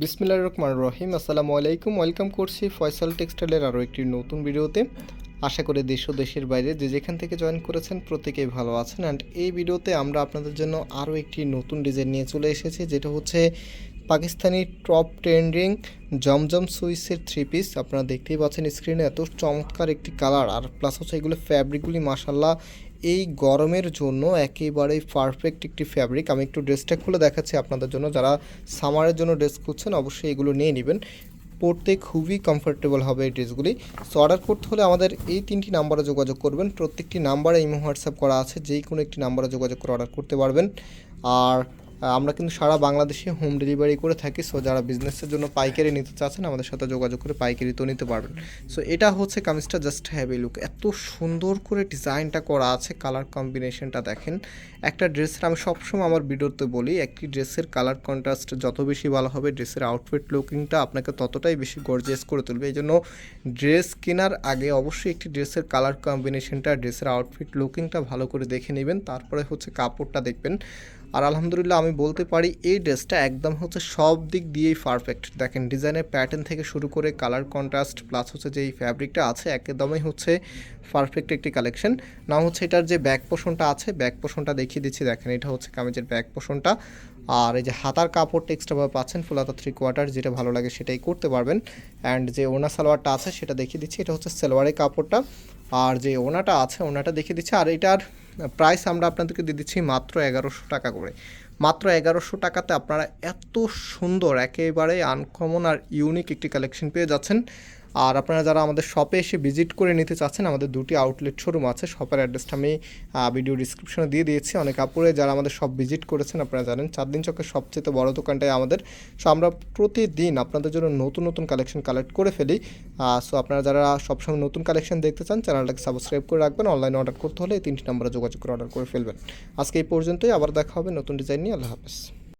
বিসমিল্লাহ রহমান রহিম, আসসালামু আলাইকুম। ওয়েলকাম করছি ফয়সাল টেক্সটাইলের আরও একটি নতুন ভিডিওতে। আশা করি দেশ ও দেশের বাইরে যে যেখান থেকে জয়েন করেছেন প্রত্যেকেই ভালো আছেন। অ্যান্ড এই ভিডিওতে আমরা আপনাদের জন্য আরও একটি নতুন ডিজাইন নিয়ে চলে এসেছি, যেটা হচ্ছে পাকিস্তানি টপ ট্রেন্ডিং জমজম সুইসের থ্রি পিস আপনারা দেখতেই পাচ্ছেন স্ক্রিনে এত চমৎকার একটি কালার। আর প্লাস হচ্ছে এগুলো ফ্যাব্রিকগুলি মাসাল্লাহ এই গরমের জন্য একেবারেই পারফেক্ট একটি ফ্যাব্রিক আমি একটু ড্রেসটা খুলে দেখাচ্ছি আপনাদের জন্য। যারা সামারের জন্য ড্রেস খুঁজছেন, অবশ্যই এগুলো নিয়ে নেবেন। পড়তে খুবই কমফোর্টেবল হবে এই ড্রেসগুলি সো অর্ডার করতে হলে আমাদের এই তিনটি নাম্বারে যোগাযোগ করবেন। প্রত্যেকটি নাম্বারে ইমো হোয়াটসঅ্যাপ করা আছে। যেই কোনো একটি নাম্বারে যোগাযোগ করে অর্ডার করতে পারবেন। আর আমরা কিন্তু সারা বাংলাদেশে হোম ডেলিভারি করে থাকি সো যারা বিজনেসের জন্য পাইকারি নিতে চাচ্ছেন, আমাদের সাথে যোগাযোগ করে পাইকারি তো নিতে পারবেন। সো এটা হচ্ছে কামিজটা জাস্ট হ্যাভি লুক এত সুন্দর করে ডিজাইনটা করা আছে কালার কম্বিনেশনটা দেখেন। একটা ড্রেসের, আমি সবসময় আমার ভিডিওতে বলি, একটি ড্রেসের কালার কন্ট্রাস্ট যত বেশি ভালো হবে, ড্রেসের আউটফিট লুকিংটা আপনাকে ততটাই বেশি গর্জিয়াস করে তুলবে। এই জন্য ড্রেস কেনার আগে অবশ্যই একটি ড্রেসের কালার কম্বিনেশনটা ড্রেসের আউটফিট লুকিংটা ভালো করে দেখে নেবেন। তারপরে হচ্ছে কাপড়টা দেখবেন। আর আলহামদুলিল্লাহ, আমি বলতে পারি, এই ড্রেসটা একদম হচ্ছে সব দিক দিয়েই পারফেক্ট দেখেন ডিজাইনের প্যাটার্ন থেকে শুরু করে কালার কন্ট্রাস্ট প্লাস হচ্ছে যে এই ফ্যাব্রিকটা আছে, একদমই হচ্ছে পারফেক্ট একটি কালেকশন না হচ্ছে এটার যে ব্যাক পোষণটা আছে ব্যাক পোষণটা দেখিয়ে দিচ্ছি। দেখেন, এটা হচ্ছে কামিজের ব্যাক পোষণটা আর এই যে হাতার কাপড়টা এক্সট্রাভাবে পাচ্ছেন ফুল হাতা থ্রি কোয়ার্টার যেটা ভালো লাগে সেটাই করতে পারবেন। অ্যান্ড যে ওনা সালোয়ারটা আছে, সেটা দেখিয়ে দিচ্ছি। এটা হচ্ছে সালোয়ারের কাপড়টা। আর যে ওনাটা আছে, ওনাটা দেখিয়ে দিচ্ছি। আর এটার প্রাইস আমরা আপনাদেরকে দিয়ে দিচ্ছি মাত্র এগারোশো টাকা করে। মাত্র এগারোশো টাকাতে আপনারা এত সুন্দর, একেবারে আনকমন আর ইউনিক একটি কালেকশন পেয়ে যাচ্ছেন। আর আপনারা যারা আমাদের শপে এসে ভিজিট করে নিতে চাচ্ছেন, আমাদের দুটি আউটলেট শোরুম আছে, শপের অ্যাড্রেসটা আমি ভিডিও ডিসক্রিপশনে দিয়ে দিয়েছি। অনেক কাপড়ে যারা আমাদের শপ ভিজিট করেছেন, আপনারা জানেন চার দিন চকের সবচেয়ে বড় দোকানটাই আমাদের। সো আমরা প্রতিদিন আপনাদের জন্য নতুন নতুন কালেকশন কালেক্ট করে ফেলি। সো আপনারা যারা সবসময় নতুন কালেকশন দেখতে চান, চ্যানেলটাকে সাবস্ক্রাইব করে রাখবেন। অনলাইনে অর্ডার করতে হলে এই তিনটি নাম্বারে যোগাযোগ করে অর্ডার করে ফেলবেন। আজকে এই পর্যন্তই, আবার দেখা হবে নতুন ডিজাইন নিয়ে। আল্লাহ হাফেজ।